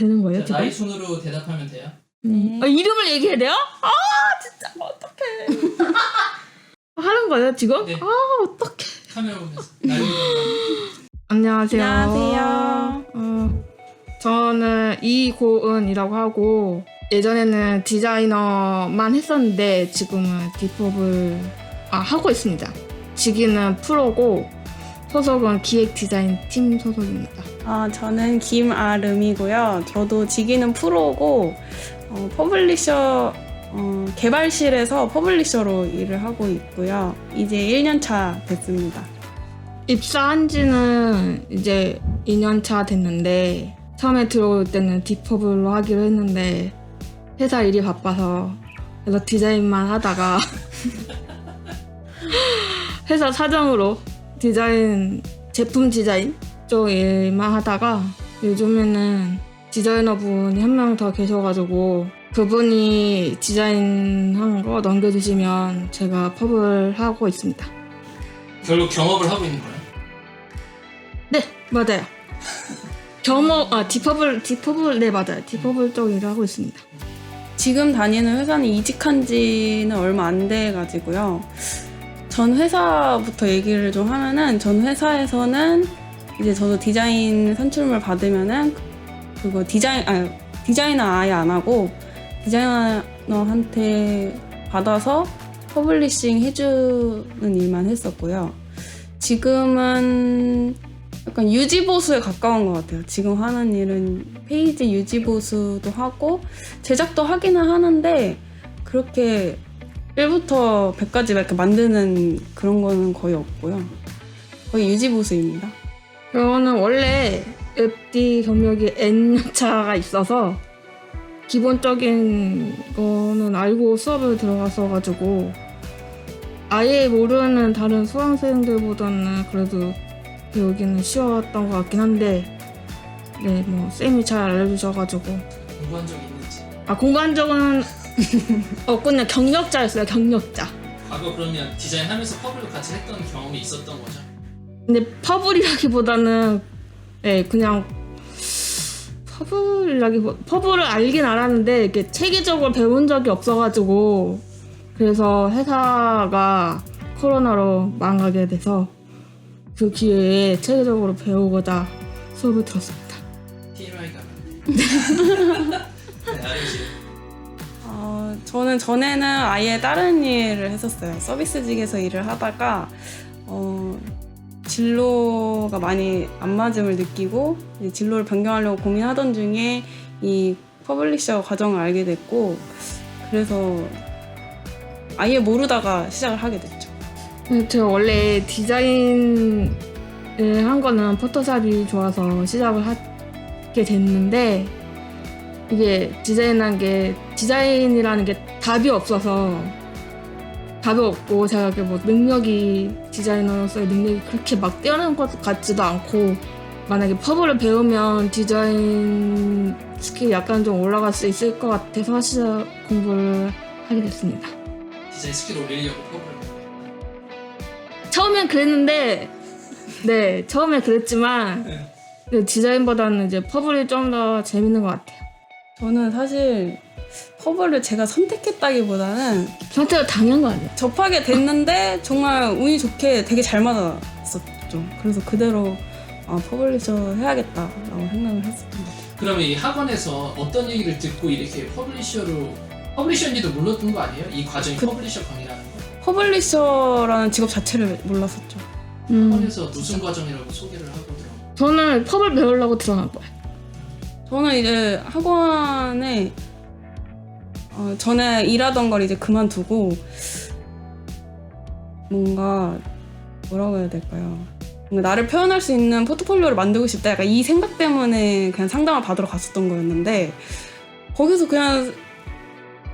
되는 거예요 자, 지금? 나이 순으로 대답하면 돼요. 음. 아, 이름을 얘기해야 돼요? 아 진짜 어떡해 하는 거예요 지금? 네. 아 어떡해 카메라 보면서 나이. 안녕하세요 안녕하세요. 어, 저는 이고은이라고 하고 예전에는 디자이너만 했었는데 지금은 디법을 아, 하고 있습니다 직위는 프로고 소속은 기획 디자인 팀 소속입니다 아, 저는 김아름이고요. 저도 직위는 프로고 어, 퍼블리셔 어, 개발실에서 퍼블리셔로 일을 하고 있고요. 이제 1년 차 됐습니다. 입사한 지는 이제 2년 차 됐는데 처음에 들어올 때는 디퍼블로 하기로 했는데 회사 일이 바빠서 그래서 디자인만 하다가 회사 사정으로 디자인 제품 디자인 쪽 일만 하다가 요즘에는 디자이너 분이 한 명 더 계셔가지고 그분이 디자인한 거 넘겨주시면 제가 펍을 하고 있습니다. 결국 경업을 하고 있는 거예요. 네, 맞아요. 겸업, 아, 디퍼블, 디퍼블, 네, 맞아요. 디퍼블 쪽 일을 하고 있습니다. 지금 다니는 회사는 이직한 지는 얼마 안 돼가지고요. 전 회사부터 얘기를 좀 하면은 전 회사에서는 이제 저도 디자인 선출물 받으면은 그거 디자인 아 디자이너 아예 안 하고 디자이너한테 받아서 퍼블리싱 해주는 일만 했었고요. 지금은 약간 유지보수에 가까운 것 같아요. 지금 하는 일은 페이지 유지보수도 하고 제작도 하기는 하는데 그렇게 1부터 100까지 이렇게 만드는 그런 거는 거의 없고요. 거의 유지보수입니다. 저는 원래 웹디 경력이 N차가 있어서 기본적인 거는 알고 수업을 들어갔어가지고 아예 모르는 다른 수강생들보다는 그래도 배우기는 쉬웠던 것 같긴 한데 네, 뭐 쌤이 잘 알려주셔가지고 공부한 적이 있는지. 아 공부한 적은 없군요 경력자였어요 경력자 과거 그러면 디자인하면서 펍을 같이 했던 경험이 있었던 거죠. 근데 퍼블이라기보다는 네 그냥 퍼블이라기보 퍼블을 알긴 알았는데 이렇게 체계적으로 배운 적이 없어가지고 그래서 회사가 코로나로 망하게 돼서 그 기회에 체계적으로 배우고자 수업을 들었습니다. TMI가. 네. 어, 저는 전에는 아예 다른 일을 했었어요. 서비스직에서 일을 하다가 어, 진로가 많이 안 맞음을 느끼고 진로를 변경하려고 고민하던 중에 이 퍼블리셔 과정을 알게 됐고 그래서 아예 모르다가 시작을 하게 됐죠. 네, 제가 원래 디자인을 한 거는 포토샵이 좋아서 시작을 하게 됐는데 이게 디자인한 게 디자인이라는 게 답이 없어서 답이 없고 제가 이렇게 뭐 능력이 디자이너로서의 능력이 그렇게 막 뛰어난 것 같지도 않고 만약에 퍼블을 배우면 디자인 스킬이 약간 좀 올라갈 수 있을 것 같아서 시작 공부를 하게 됐습니다. 디자인 스킬 올리려고 펍을. 처음엔 그랬는데 네 처음에 그랬지만 네. 네, 디자인보다는 이제 퍼블이 좀 더 재밌는 것 같아요. 저는 사실 퍼블을 제가 선택했다기보다는 선택을 당한 거 아니에요? 접하게 됐는데 정말 운이 좋게 되게 잘 맞았었죠. 그래서 그대로 아, 퍼블리셔 해야겠다라고 생각을 했습니다. 그러면 이 학원에서 어떤 얘기를 듣고 이렇게 퍼블리셔로 퍼블리셔인지도 몰랐던 거 아니에요? 이 과정이 그- 퍼블리셔 강의라는 거. 퍼블리셔라는 직업 자체를 몰랐었죠. 음, 학원에서 무슨 과정이라고 소개를 하고 들어. 저는 퍼블 배우려고 들어간 거예요. 저는 이제 학원에 어, 전에 일하던 걸 이제 그만두고 뭔가 뭐라고 해야 될까요? 뭔가 나를 표현할 수 있는 포트폴리오를 만들고 싶다. 약간 이 생각 때문에 그냥 상담을 받으러 갔었던 거였는데 거기서 그냥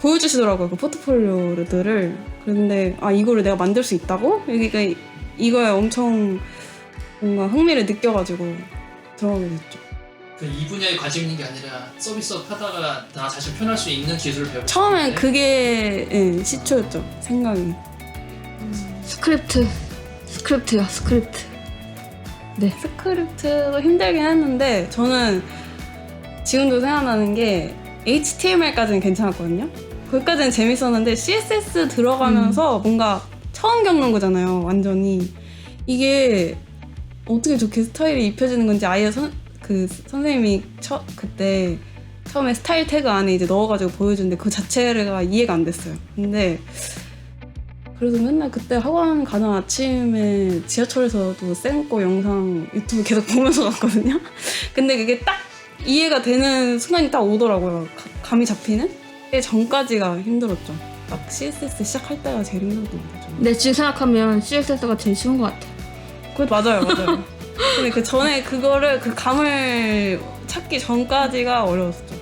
보여주시더라고요. 그 포트폴리오들을. 그런데 아 이거를 내가 만들 수 있다고? 그러니까 이거에 엄청 뭔가 흥미를 느껴가지고 들어가게 됐죠. 그 이 분야에 관심 있는 게 아니라 서비스업 하다가 나 자신 표현할 수 있는 기술을 배우고 처음엔 싶은데 그게 예, 시초였죠 생각이 스크립트, 스크립트요, 스크립트. 스크립트도 힘들긴 했는데 저는 지금도 생각나는 게 HTML까지는 괜찮았거든요. 거기까지는 재밌었는데 CSS 들어가면서 뭔가 처음 겪는 거잖아요. 완전히 이게 어떻게 좋게 스타일이 입혀지는 건지 아예 선, 그 선생님이 처, 그때 처음에 스타일 태그 안에 이제 넣어가지고 보여주는데 그 자체가 이해가 안 됐어요. 근데 그래서 맨날 그때 학원 가는 아침에 지하철에서도 쌩꼬 영상 유튜브 계속 보면서 갔거든요. 근데 그게 딱 이해가 되는 순간이 딱 오더라고요. 가- 감이 잡히는? 그 전까지가 힘들었죠. 딱 CSS 시작할 때가 제일 힘들었던 것 같아요. 근데 지금 생각하면 CSS가 제일 쉬운 것 같아. 그것 맞아요, 맞아요. 근데 그 전에 그거를 그 감을 찾기 전까지가 어려웠었죠.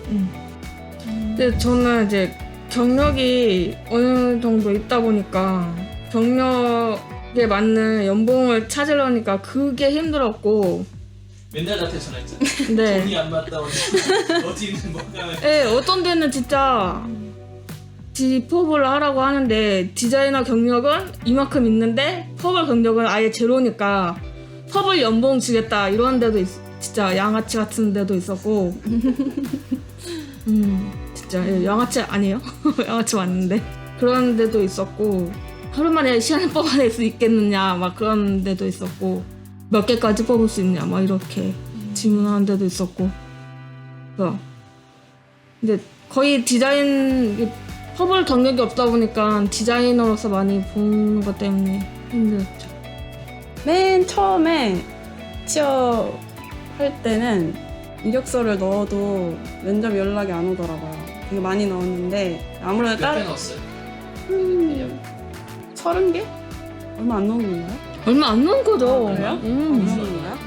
근데 저는 이제 경력이 어느 정도 있다 보니까 경력에 맞는 연봉을 찾으려니까 그게 힘들었고 맨날 나한테 전화했잖아. 근데 돈이 안 맞다 어디 어디 있는 뭔가. 예, 어떤 데는 진짜 디퍼블을 하라고 하는데 디자이너 경력은 이만큼 있는데 퍼블 경력은 아예 제로니까 퍼블 연봉 주겠다 이런 데도 있, 진짜 양아치 같은 데도 있었고. 음 진짜. 예, 양아치 아니에요? 양아치 맞는데. 그런 데도 있었고. 하루 만에 시간을 뽑아낼 수 있겠느냐 막 그런 데도 있었고. 몇 개까지 뽑을 수 있냐 막 이렇게 질문하는 데도 있었고. 그래서 근데 거의 디자인 이 퍼블 경력이 없다 보니까 디자이너로서 많이 보는 것 때문에 힘들었죠. 맨 처음에 취업할 때는 이력서를 넣어도 면접 연락이 안 오더라고요. 되게 많이 넣었는데 아무래도 몇개 다른 넣었어요? 음, 서른 개? 얼마 안 넣은 건가요? 얼마 안 넣은 거죠. 아, 그래요? 음. 안 넣은 건가요?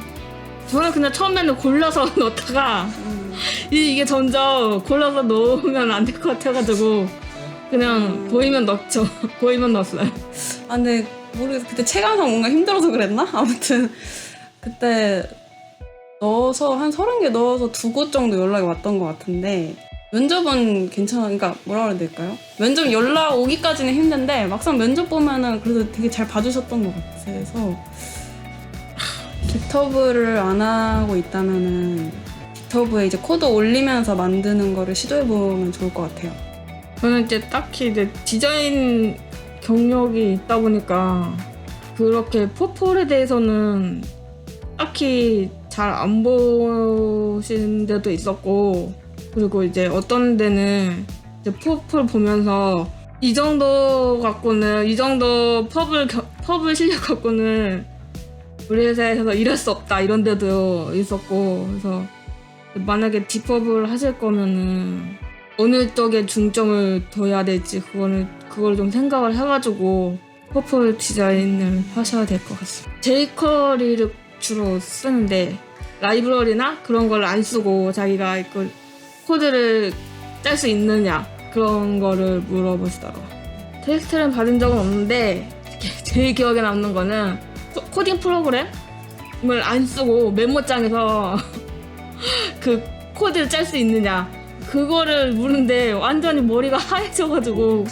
저는 그냥 처음에는 골라서 넣다가 음. 이- 이게 점점 골라서 넣으면 안 될 것 같아가지고 그냥 음. 보이면 넣죠. 보이면 넣었어요. 아 근데 모르겠어 그때 체감상 뭔가 힘들어서 그랬나? 아무튼 그때 넣어서 한 서른 개 넣어서 두 곳 정도 연락이 왔던 것 같은데 면접은 괜찮아 그러니까 뭐라 그래야 될까요? 면접 연락 오기까지는 힘든데 막상 면접 보면은 그래도 되게 잘 봐주셨던 것 같아서 깃허브를 안 하고 있다면은 깃허브에 이제 코드 올리면서 만드는 거를 시도해 보면 좋을 것 같아요 저는 이제 딱히 이제 디자인 경력이 있다 보니까 그렇게 포폴에 대해서는 딱히 잘 안 보신 데도 있었고 그리고 이제 어떤 데는 이제 포폴 보면서 이 정도 갖고는 이 정도 펍을 겨- 펍을 실력 갖고는 우리 회사에서 일할 수 없다 이런 데도 있었고 그래서 만약에 디펍을 하실 거면은 어느 쪽에 중점을 둬야 될지 그거는 그걸 좀 생각을 해가지고 퍼플 디자인을 하셔야 될 것 같습니다. 제이커리를 주로 쓰는데 라이브러리나 그런 걸 안 쓰고 자기가 그 코드를 짤 수 있느냐 그런 거를 물어보시더라고. 테스트를 받은 적은 없는데 제일 기억에 남는 거는 코딩 프로그램을 안 쓰고 메모장에서 그 코드를 짤 수 있느냐 그거를 물은데 완전히 머리가 하얘져가지고.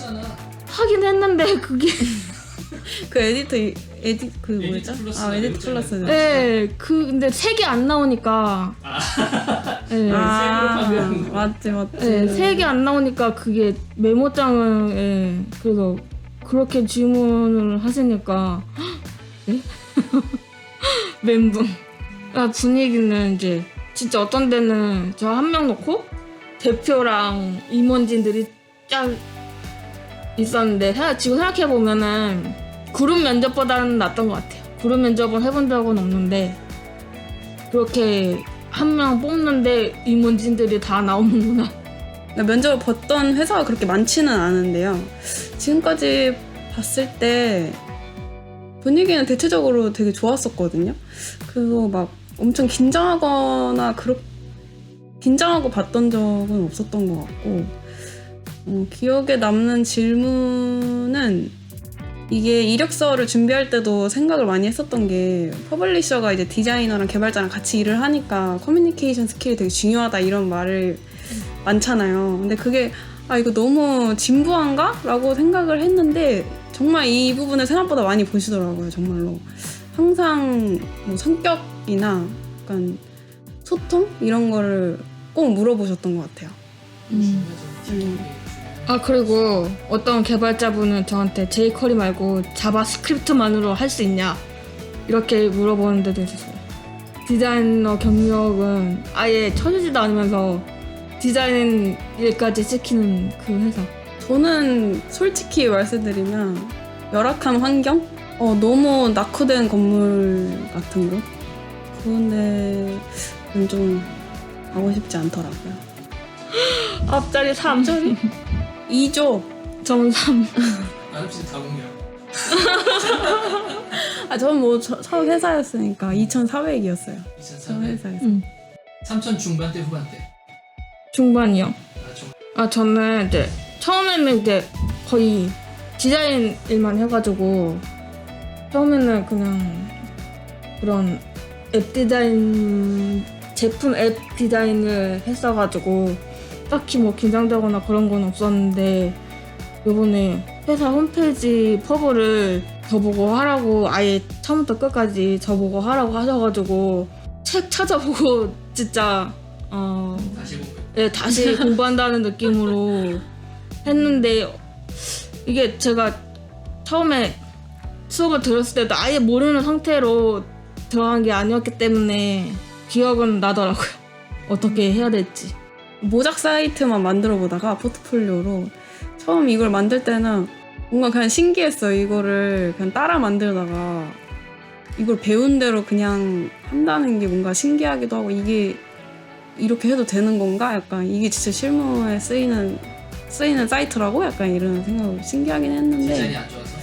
하긴 했는데 그게 그 에디터 이- 에디 그 뭐였죠? 플러스 아 에디트 외우잖아요. 플러스 네, 그 근데 색이 안 나오니까 네, 아 색으로 판별하는 거. 맞지 맞지 네, 색이 안 나오니까 그게 메모장을 예, 그래서 그렇게 질문을 하시니까 네? 멘붕 아, 분위기는 이제 진짜 어떤 데는 저 한 명 놓고 대표랑 임원진들이 쫙 있었는데 생각- 지금 생각해 보면은 그룹 면접보다는 낫던 것 같아요. 그룹 면접은 해본 적은 없는데 그렇게 한 명 뽑는데 임원진들이 다 나오는구나. 나 면접을 봤던 회사가 그렇게 많지는 않은데요. 지금까지 봤을 때 분위기는 대체적으로 되게 좋았었거든요. 그래서 막 엄청 긴장하거나 그렇 긴장하고 봤던 적은 없었던 것 같고 어, 기억에 남는 질문은 이게 이력서를 준비할 때도 생각을 많이 했었던 게 퍼블리셔가 이제 디자이너랑 개발자랑 같이 일을 하니까 커뮤니케이션 스킬이 되게 중요하다 이런 말을 많잖아요. 근데 그게 아 이거 너무 진부한가? 라고 생각을 했는데 정말 이 부분을 생각보다 많이 보시더라고요. 정말로 항상 뭐 성격이나 약간 소통 이런 거를 꼭 물어보셨던 것 같아요. 음. 아 그리고 어떤 개발자분은 저한테 제이커리 말고 자바스크립트만으로 할 수 있냐 이렇게 물어보는 데도 있었어요. 디자이너 경력은 아예 쳐주지도 않으면서 디자인 일까지 시키는 그 회사. 저는 솔직히 말씀드리면 열악한 환경? 어, 너무 낙후된 건물 같은 곳? 그런데 좀 가고 싶지 않더라고요. 앞자리 3. 2조. 정 3. 아름씨 다 공개하고. 아, 저는 뭐첫 회사였으니까 2,400이었어요. 첫 2003년. 회사에서. 음. 3천 중반대 후반대. 중반이요. 아, 중... 아 저는 이제 처음에는 이제 거의 디자인 일만 해가지고 처음에는 그냥 그런 앱 디자인 제품 앱 디자인을 했어가지고 딱히 뭐 긴장되거나 그런 건 없었는데 요번에 회사 홈페이지 퍼블을 저보고 하라고 아예 처음부터 끝까지 저보고 하라고 하셔가지고 책 찾아보고 진짜 어 다시 공개. 네, 다시 공부한다는 느낌으로 했는데 이게 제가 처음에 수업을 들었을 때도 아예 모르는 상태로 들어간 게 아니었기 때문에 기억은 나더라고요. 어떻게 해야 될지. 모작 사이트만 만들어 보다가 포트폴리오로 처음 이걸 만들 때는 뭔가 그냥 신기했어요. 이거를 그냥 따라 만들다가 이걸 배운 대로 그냥 한다는 게 뭔가 신기하기도 하고 이게 이렇게 해도 되는 건가? 약간 이게 진짜 실무에 쓰이는 쓰이는 사이트라고? 약간 이런 생각을 신기하긴 했는데 디자인이 안 좋아서.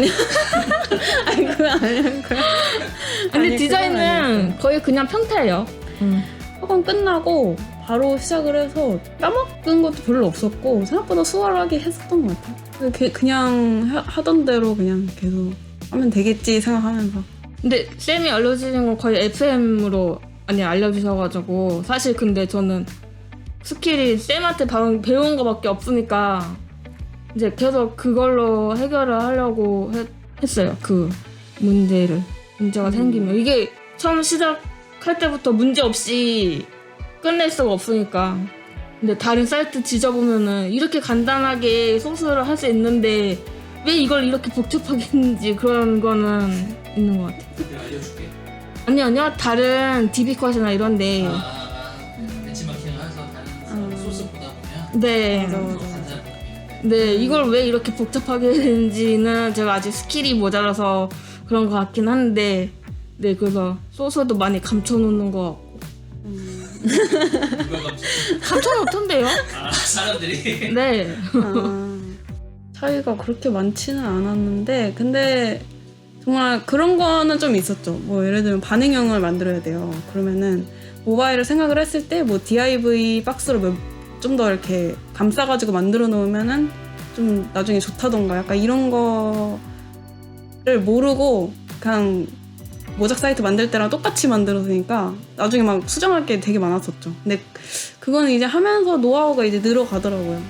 아니 그건 아니고요. 근데 아니, 그건 디자인은. 거의 그냥 평타예요. 음. 학원 끝나고 바로 시작을 해서 까먹은 것도 별로 없었고 생각보다 수월하게 했었던 것 같아요. 그- 그냥 하- 하던 대로 그냥 계속 하면 되겠지 생각하면서 근데 쌤이 알려주신 건 거의 FM으로 많이 알려주셔가지고 사실 근데 저는 스킬이 쌤한테 방- 배운 거밖에 없으니까 이제 계속 그걸로 해결을 하려고 했, 했어요 그 문제를 문제가 음. 생기면 이게 처음 시작할 때부터 문제 없이 끝낼 수가 없으니까 근데 다른 사이트 뒤져보면은 이렇게 간단하게 소스를 할 수 있는데 왜 이걸 이렇게 복잡하게 했는지 그런 거는 있는 것. 내가 알려줄게. 아니요, 아니요. 다른 DB컷이나 이런데. 아, 아, 아. 벤치마킹을 해서 다른 음. 소스 보다 보면 네. 맞아, 네, 이걸 왜 이렇게 복잡하게 했는지는 제가 아직 스킬이 모자라서 그런 것 같긴 한데, 네, 그래서 소스도 많이 감춰놓는 것 같고. 누가 감지? 감춰놓던데요? 아, 사람들이. 네. 아, 차이가 그렇게 많지는 않았는데 근데 정말 그런 거는 좀 있었죠. 뭐 예를 들면 반응형을 만들어야 돼요. 그러면은 모바일을 생각을 했을 때 뭐 DIV 박스로 좀 더 이렇게 감싸가지고 만들어 놓으면은 좀 나중에 좋다던가 약간 이런 거를 모르고 그냥 모작 사이트 만들 때랑 똑같이 만들었으니까 나중에 막 수정할 게 되게 많았었죠. 근데 그거는 이제 하면서 노하우가 이제 늘어가더라고요.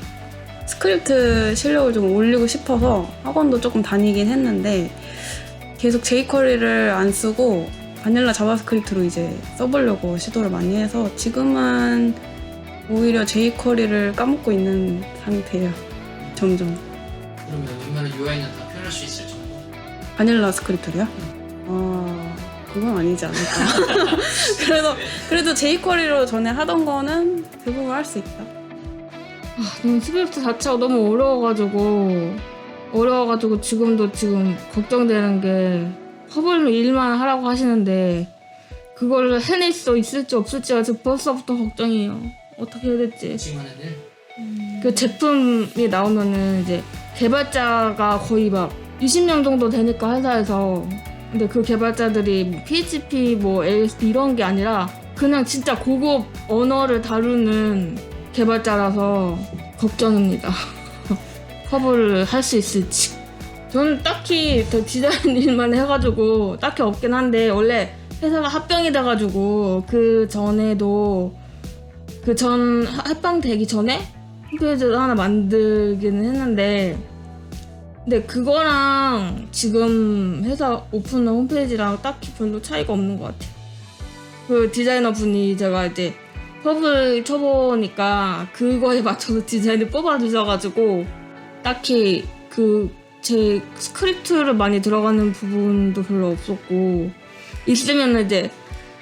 스크립트 실력을 좀 올리고 싶어서 학원도 조금 다니긴 했는데 계속 jQuery를 안 쓰고 바닐라 자바스크립트로 이제 써보려고 시도를 많이 해서 지금은 오히려 jQuery를 까먹고 있는 상태예요. 점점. 그러면 웬만한 UI는 다 표현할 수 있을 정도. 바닐라 스크립트로요? 아, 그건 아니지 않을까. 그래도, 그래도 jQuery로 전에 하던 거는 대부분 할 수 있다. 음, 스크립트 자체가 너무 어려워가지고, 어려워가지고 지금도 지금 걱정되는 게, 퍼블 일만 하라고 하시는데, 그걸 해낼 수 있을지 없을지가 지금 벌써부터 걱정이에요. 어떻게 해야 될지. 지금 하는 일. 그 제품이 나오면은 이제 개발자가 거의 막 20명 정도 되니까 회사에서 근데 그 개발자들이 뭐 PHP 뭐 ASP 이런 게 아니라 그냥 진짜 고급 언어를 다루는 개발자라서 걱정입니다. 커버를 할 수 있을지. 저는 딱히 더 디자인 일만 해가지고 딱히 없긴 한데 원래 회사가 합병이 돼가지고 그 전에도 그 전 합병되기 전에 홈페이지를 하나 만들기는 했는데 근데 그거랑 지금 회사 오픈한 홈페이지랑 딱히 별로 차이가 없는 것 같아요. 그 디자이너 분이 제가 이제 펍을 쳐보니까 그거에 맞춰서 디자인을 뽑아주셔가지고 딱히 그 제 스크립트를 많이 들어가는 부분도 별로 없었고 있으면 이제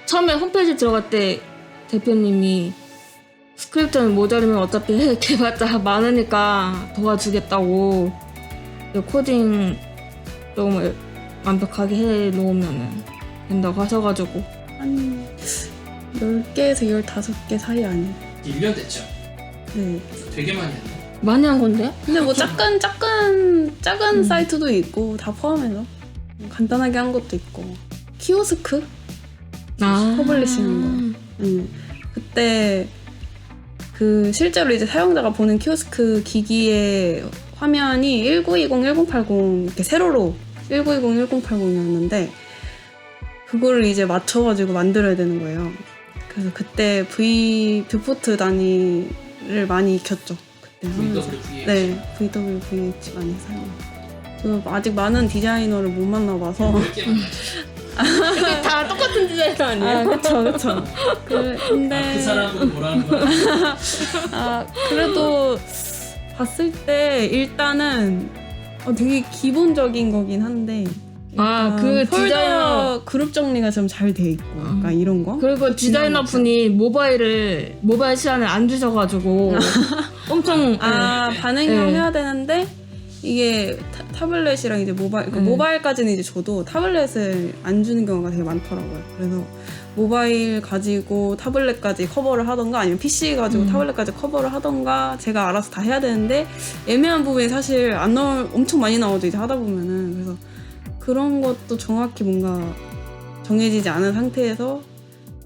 처음에 홈페이지 들어갈 때 대표님이 스크립트는 모자르면 어차피 해 개발자 많으니까 도와주겠다고 코딩 조금 완벽하게 해 놓으면 된다고 하셔가지고 한 10개에서 15개 사이 아니에요. 1년 됐죠. 네. 되게 많이 했네. 많이 한 건데? 근데 뭐 작은 작은 작은 음. 사이트도 있고 다 포함해서 간단하게 한 것도 있고 키오스크 아 퍼블리싱인 음, 그때 그 실제로 이제 사용자가 보는 키오스크 기기의 화면이 1920, 1080 이렇게 세로로 1920, 1080이었는데 그거를 이제 맞춰가지고 만들어야 되는 거예요. 그래서 그때 V 뷰포트 단위를 많이 익혔죠. 그때 하면서. VWVH. 네, VWVH 많이. 저 아직 많은 디자이너를 못 만나봐서. 이게 다 똑같은 디자인 아, 아니에요? 그쵸, 그쵸. 그, 근데. 아, 그 사람은 뭐라는 거야? 아, 그래도 봤을 때 일단은 어, 되게 기본적인 거긴 한데. 아, 그 폴더 디자이너 그룹 정리가 좀 잘 돼 있고, 약간 이런 거. 그리고 디자이너 분이 모바일을 모바일 시간을 안 주셔가지고 엄청 아, 네. 반응형 네. 해야 되는데, 이게 타, 타블렛이랑 이제 모바일, 그 음. 모바일까지는 이제 줘도 타블렛을 안 주는 경우가 되게 많더라고요. 그래서 모바일 가지고 타블렛까지 커버를 하던가 아니면 PC 가지고 음. 타블렛까지 커버를 하던가 제가 알아서 다 해야 되는데 애매한 부분이 사실 안 나올, 엄청 많이 나오죠, 이제 하다 보면은. 그래서 그런 것도 정확히 뭔가 정해지지 않은 상태에서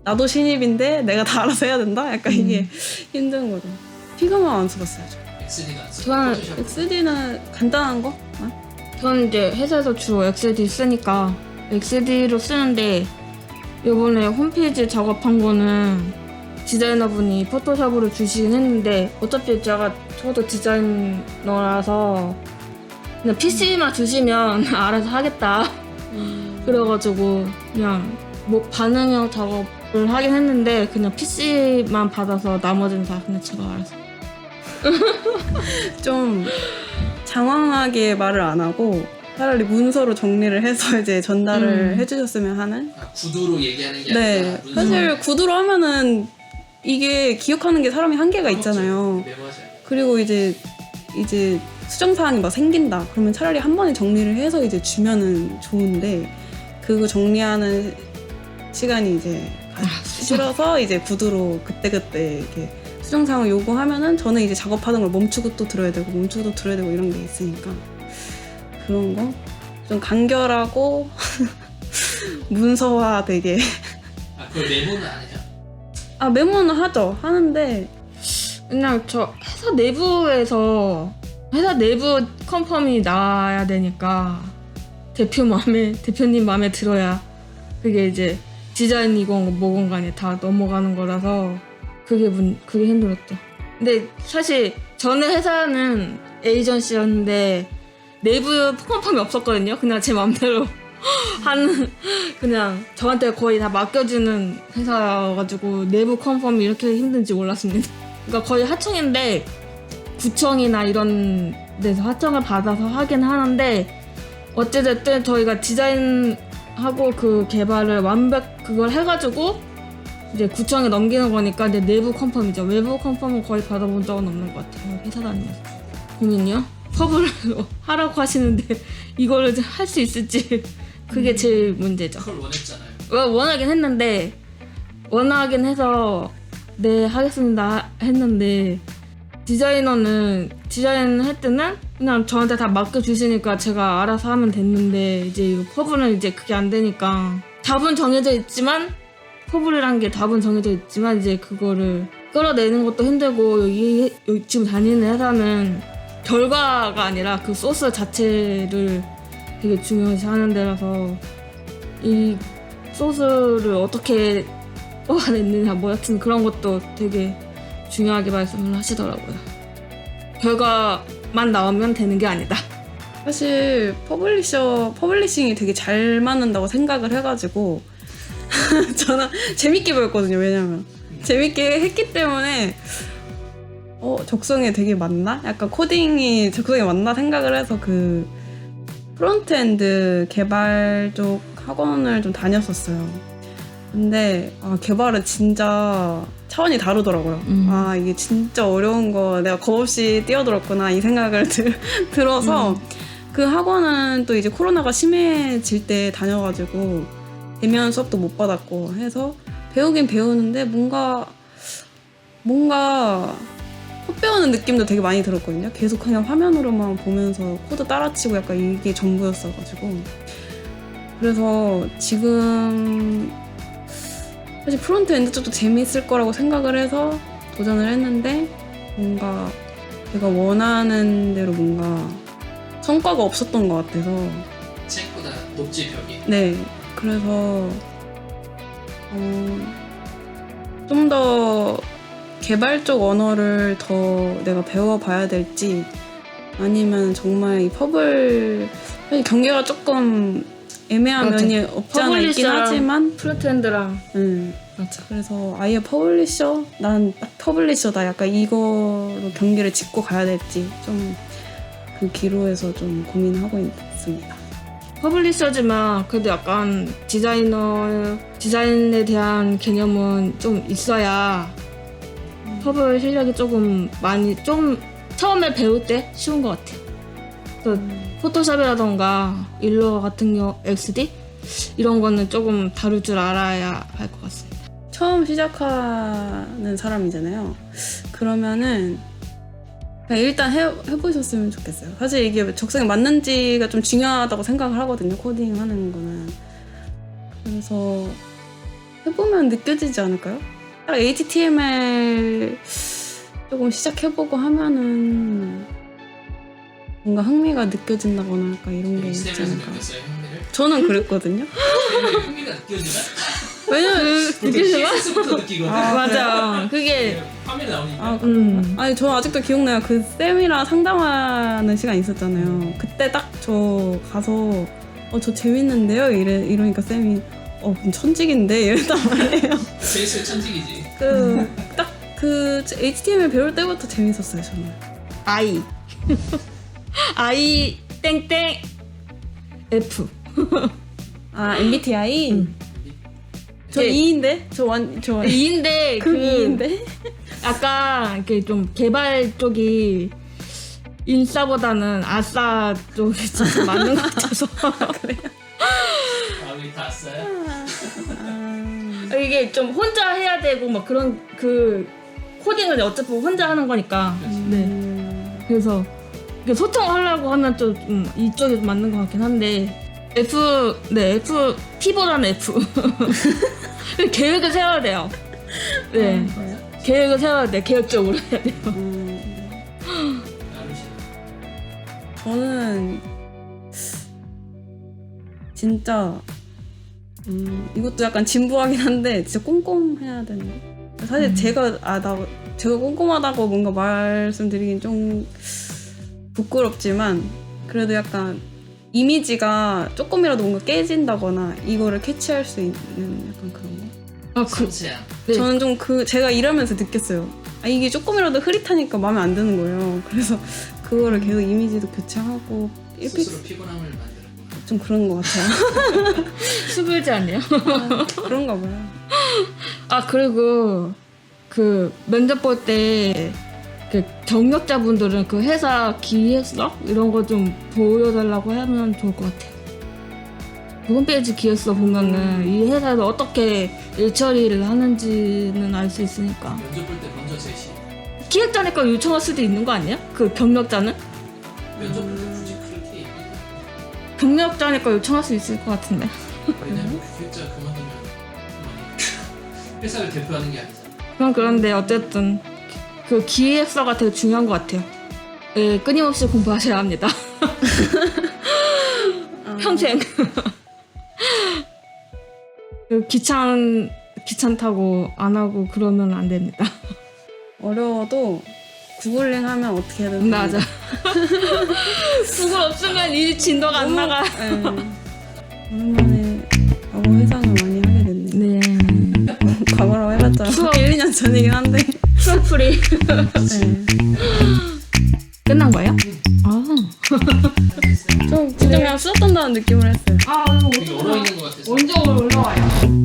나도 신입인데 내가 다 알아서 해야 된다? 약간 음. 이게 힘든 거죠. 피그마 안 써봤어요, 저. 써. 저는. XD는 간단한 거? 아? 저는 이제 회사에서 주로 XD 쓰니까 XD로 쓰는데 이번에 홈페이지 작업한 거는 디자이너분이 포토샵으로 주시긴 했는데 어차피 제가 저도 디자이너라서 그냥 PC만 주시면 알아서 하겠다 그래가지고 그냥 뭐 반응형 작업을 하긴 했는데 그냥 PC만 받아서 나머지는 다 그냥 제가 알아서 좀 장황하게 말을 안 하고 차라리 문서로 정리를 해서 이제 전달을 음. 해주셨으면 하는. 아, 구도로 얘기하는 게 네. 아니라 문서로 사실 구두로 하면은 이게 기억하는 게 사람이 한계가 있잖아요. 네 맞아요. 그리고 이제 이제 수정 사항이 막 생긴다. 그러면 차라리 한 번에 정리를 해서 이제 주면은 좋은데 그거 정리하는 시간이 이제 가- 싫어서 이제 구두로 그때 그때 이렇게 수정 사항을 요구하면은 저는 이제 작업하던 걸 멈추고 또 들어야 되고 멈추고 또 들어야 되고 이런 게 있으니까. 그런 거? 좀 간결하고 문서화 되게. 아 그걸 메모는 안 해요. 아 메모는 하죠. 하는데 그냥 저 회사 내부에서 회사 내부 컨펌이 나야 되니까 대표 마음에 대표님 마음에 들어야 그게 이제 디자인이건 뭐건 간에 다 넘어가는 거라서 그게 문 그게 힘들었죠. 근데 사실 전에 회사는 에이전시였는데 내부 컨펌이 없었거든요. 그냥 제 마음대로 하는 그냥 저한테 거의 다 맡겨주는 회사여가지고 내부 컨펌이 이렇게 힘든지 몰랐습니다. 그러니까 거의 하청인데 구청이나 이런 데서 하청을 받아서 하긴 하는데 어찌됐든 저희가 디자인하고 그 개발을 완벽 그걸 해가지고 이제 구청에 넘기는 거니까 이제 내부 컨펌이죠. 외부 컨펌은 거의 받아본 적은 없는 것 같아요. 회사 다니면서. 고민이요? 펍을 하라고 하시는데 이거를 할수 있을지 그게 제일 문제죠. 그걸 원했잖아요. 어, 원하긴 했는데 원하긴 해서 네 하겠습니다 했는데 디자이너는 디자인 할 때는 그냥 저한테 다 맡겨 주시니까 제가 알아서 하면 됐는데 이제 이거 퍼블은 이제 그게 안 되니까 답은 정해져 있지만 퍼블이란 게 답은 정해져 있지만 이제 그거를 끌어내는 것도 힘들고 여기, 여기 지금 다니는 회사는 결과가 아니라 그 소스 자체를 되게 중요시 하는 데라서 이 소스를 어떻게 뽑아냈느냐 뭐 여튼 그런 것도 되게 중요하게 말씀을 하시더라고요. 결과만 나오면 되는 게 아니다. 사실 퍼블리셔 퍼블리싱이 되게 잘 맞는다고 생각을 해가지고 저는 재밌게 배웠거든요. 왜냐면 재밌게 했기 때문에 어 적성에 되게 맞나? 약간 코딩이 적성에 맞나 생각을 해서 그 프론트엔드 개발 쪽 학원을 좀 다녔었어요. 근데 아, 개발은 진짜 차원이 다르더라고요. 음. 아 이게 진짜 어려운 거 내가 겁없이 뛰어들었구나 이 생각을 들, 들어서 음. 그 학원은 또 이제 코로나가 심해질 때 다녀가지고 대면 수업도 못 받았고 해서 배우긴 배우는데 뭔가 뭔가 못 배우는 느낌도 되게 많이 들었거든요. 계속 그냥 화면으로만 보면서 코드 따라치고 약간 이게 전부였어가지고 그래서 지금 사실 프론트 엔드 쪽도 재밌을 거라고 생각을 해서 도전을 했는데 뭔가 제가 원하는 대로 뭔가 성과가 없었던 것 같아서 생각보다 높지 벽이. 네 그래서 어, 좀 더 개발적 언어를 더 내가 배워봐야 될지 아니면 정말 이 퍼블 경계가 조금 애매한 맞아. 면이 없지 않아 있긴 퍼블리셔랑 하지만 프론트엔드랑 음, 맞아. 그래서 아예 퍼블리셔? 난 딱 퍼블리셔다. 약간 이거로 경기를 짚고 가야 될지 좀 그 기로에서 좀 고민하고 있습니다. 퍼블리셔지만 그래도 약간 디자이너 디자인에 대한 개념은 좀 있어야 퍼블 실력이 조금 많이 좀 처음에 배울 때 쉬운 것 같아요. 그 포토샵이라던가 일러 같은 경우 XD 이런 거는 조금 다룰 줄 알아야 할 것 같습니다. 처음 시작하는 사람이잖아요. 그러면은 그냥 일단 해, 해보셨으면 좋겠어요. 사실 이게 적성에 맞는지가 좀 중요하다고 생각을 하거든요. 코딩 하는 거는. 그래서 해보면 느껴지지 않을까요? 딱 HTML 조금 시작해보고 하면은 뭔가 흥미가 느껴진다거나 이런 게 있지 않을까. 저는 그랬거든요. 흥미가 느껴지나? 왜냐면 보통 CSS부터 느끼거든. 아, 맞아. 그게 화면에 나오니까. 아, 음. 아니 저 아직도 기억나요. 그 쌤이랑 상담하는 시간 있었잖아요. 그때 딱 저 가서 어 저 재밌는데요. 이래 이러니까 쌤이 어 그럼 천직인데 이랬단 말이에요. 제이스 천직이지. 그 딱 그 HTML 배울 때부터 재밌었어요 저는. I I 땡땡 F 아 MBTI 음. 저 네. 2인데? 저 완저 2인데 그 그 2인데? 약간 이렇게 좀 개발 쪽이 인싸보다는 아싸 쪽이 진짜 맞는 것 같아서. 마음이 다 써요. 아, 이게 좀 혼자 해야 되고 막 그런 그 코딩을 어차피 혼자 하는 거니까. 네. 음, 그래서 이게 소통하려고 하면 좀 음, 이쪽이 좀 맞는 것 같긴 한데 F 네 F T보다는 F 계획을 세워야 돼요 네 아, 그래요? 계획을 세워야 돼 계획적으로 해야 돼요 음. 저는 진짜 음, 이것도 약간 진부하긴 한데 진짜 꼼꼼해야 되는 거. 사실 음. 제가 아나 제가 꼼꼼하다고 뭔가 말씀드리긴 좀 부끄럽지만 그래도 약간 이미지가 조금이라도 뭔가 깨진다거나 이거를 캐치할 수 있는 약간 그런 거. 아, 그, 섬세함. 네. 저는 좀 그 제가 일하면서 느꼈어요. 아 이게 조금이라도 흐릿하니까 마음에 안 드는 거예요. 그래서 그거를 계속 이미지도 교체하고 이렇게 스스로 피곤함을 만드는 거. 좀 그런 것 같아요. 수불지 않네요 아, 그런가 봐요. 아 그리고 그 면접 볼때 그 경력자분들은 그 회사 기획서 이런 거 좀 보여달라고 하면 좋을 것 같아요. 그 홈페이지 기획서 보면은 이 회사에서 어떻게 일 처리를 하는지는 알 수 있으니까 면접 볼 때 먼저 제시. 기획자니까 요청할 수도 있는 거 아니야? 그 경력자는 면접 볼 때 굳이 그렇게 얘기해. 경력자니까 요청할 수 있을 것 같은데. 왜냐면 기획자 그만두면 회사를 대표하는 게 아니잖아. 그건 그런데 어쨌든 그 기획서가 되게 중요한 것 같아요. 예, 끊임없이 공부하셔야 합니다. 평생. 그 귀찮 귀찮다고 안 하고 그러면 안 됩니다. 어려워도 구글링 하면 어떻게 해야 되나? 맞아. 그거 없으면 이 진도가 안 나가. 오랜만에 과거 회상을 많이 하게 됐네. 네. 과거라고 해봤자 추억. 1, 2년 전이긴 한데. 프로프리 네. 끝난 거예요? 아, 좀 진짜 그냥 수다 떤다는 느낌을 했어요. 아 되게 얼어 있는 것 같아서. 언제 올라와요?